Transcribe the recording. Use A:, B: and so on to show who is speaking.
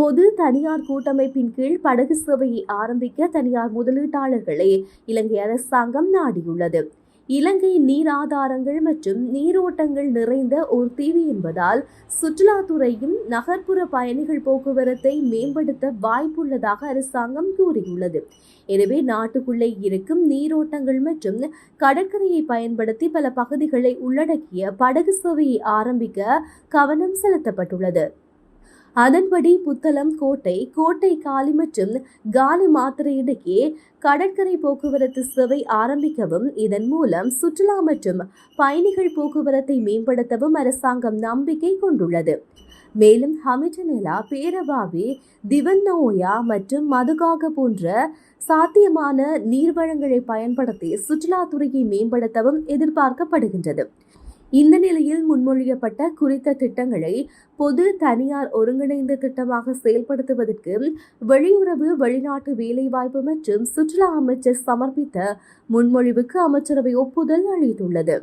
A: பொது தனியார் கூட்டமைப்பின் கீழ் படகு சேவையை ஆரம்பிக்க தனியார் முதலீட்டாளர்களை இலங்கை அரசாங்கம் நாடியுள்ளது. இலங்கை நீர் ஆதாரங்கள் மற்றும் நீரோட்டங்கள் நிறைந்த ஒரு தீவு என்பதால் சுற்றுலாத்துறையும் நகர்ப்புற பயணிகள் போக்குவரத்தை மேம்படுத்த வாய்ப்புள்ளதாக அரசாங்கம் கூறியுள்ளது. எனவே நாட்டுக்குள்ளே இருக்கும் நீரோட்டங்கள் மற்றும் கடற்கரையை பயன்படுத்தி பல பகுதிகளை உள்ளடக்கிய படகு சேவையை ஆரம்பிக்க கவனம் செலுத்தப்பட்டுள்ளது. அதன்படி புத்தளம் கோட்டை கோட்டை காலி மற்றும் காலி மாத்திரை இடையே கடற்கரை போக்குவரத்து சேவை ஆரம்பிக்கவும் இதன் மூலம் சுற்றுலா மற்றும் பயணிகள் போக்குவரத்தை மேம்படுத்தவும் அரசாங்கம் நம்பிக்கை கொண்டுள்ளது. மேலும் ஹமிட்டனிலா பேரபாவி திவன்னோயா மற்றும் மதுகாக போன்ற சாத்தியமான நீர்வளங்களை பயன்படுத்தி சுற்றுலாத்துறையை மேம்படுத்தவும் எதிர்பார்க்கப்படுகின்றது. இந்த நிலையில் முன்மொழியப்பட்ட குறித்த திட்டங்களை பொது தனியார் ஒருங்கிணைந்த திட்டமாக செயல்படுத்துவதற்கு வெளியுறவு வெளிநாட்டு வேலைவாய்ப்பு மற்றும் சுற்றுலா அமைச்சர் சமர்ப்பித்த முன்மொழிவுக்கு அமைச்சரவை ஒப்புதல் அளித்துள்ளது.